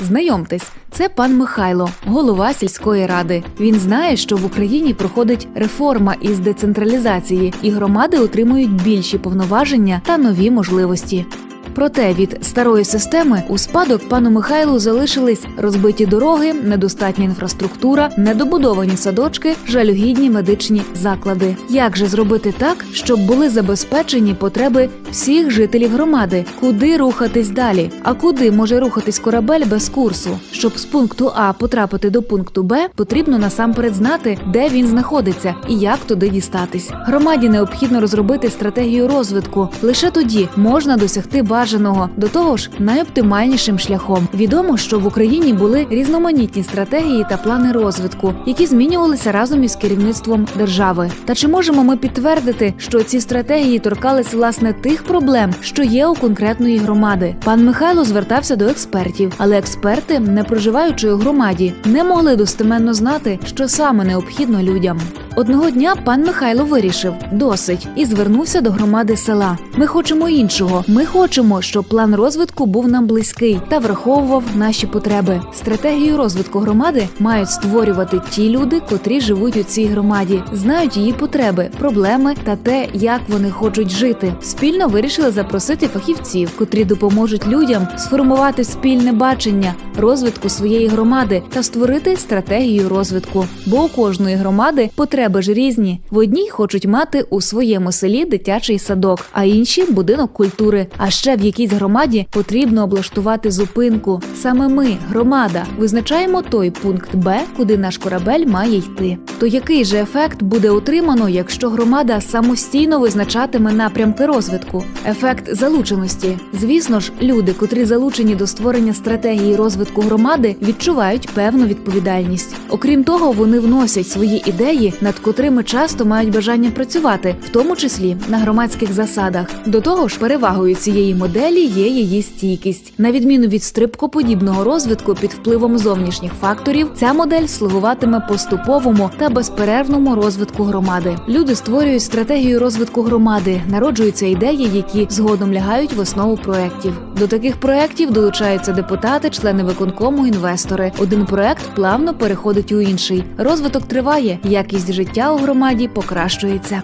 Знайомтесь, це пан Михайло, голова сільської ради. Він знає, що в Україні проходить реформа із децентралізації, і громади отримують більші повноваження та нові можливості. Проте від старої системи у спадок пану Михайлу залишились розбиті дороги, недостатня інфраструктура, недобудовані садочки, жалюгідні медичні заклади. Як же зробити так, щоб були забезпечені потреби всіх жителів громади? Куди рухатись далі? А куди може рухатись корабель без курсу? Щоб з пункту А потрапити до пункту Б, потрібно насамперед знати, де він знаходиться і як туди дістатись. Громаді необхідно розробити стратегію розвитку. Лише тоді можна досягти бажаного. До того ж, найоптимальнішим шляхом. Відомо, що в Україні були різноманітні стратегії та плани розвитку, які змінювалися разом із керівництвом держави. Та чи можемо ми підтвердити, що ці стратегії торкались власне тих проблем, що є у конкретної громади? Пан Михайло звертався до експертів, але експерти, не проживаючи у громаді, не могли достеменно знати, що саме необхідно людям. Одного дня пан Михайло вирішив досить і звернувся до громади села. Ми хочемо іншого. Ми хочемо, щоб план розвитку був нам близький та враховував наші потреби. Стратегію розвитку громади мають створювати ті люди, котрі живуть у цій громаді, знають її потреби, проблеми та те, як вони хочуть жити. Спільно вирішили запросити фахівців, котрі допоможуть людям сформувати спільне бачення розвитку своєї громади та створити стратегію розвитку. Бо у кожної громади потреби ж різні. В одній хочуть мати у своєму селі дитячий садок, а інші будинок культури. А ще в якійсь громаді потрібно облаштувати зупинку. Саме ми, громада, визначаємо той пункт Б, куди наш корабель має йти. То який же ефект буде отримано, якщо громада самостійно визначатиме напрямки розвитку? Ефект залученості. Звісно ж, люди, котрі залучені до створення стратегії розвитку громади, відчувають певну відповідальність. Окрім того, вони вносять свої ідеї, над котрими часто мають бажання працювати, в тому числі на громадських засадах. До того ж, перевагою цієї моделі є її стійкість. На відміну від стрибкоподібного розвитку під впливом зовнішніх факторів, ця модель слугуватиме поступовому та безперервному розвитку громади. Люди створюють стратегію розвитку громади, народжуються ідеї, які згодом лягають в основу проєктів. До таких проєктів долучаються депутати, члени виконкому, інвестори. Один проєкт плавно переходить у інший. Розвиток триває, якість життя у громаді покращується.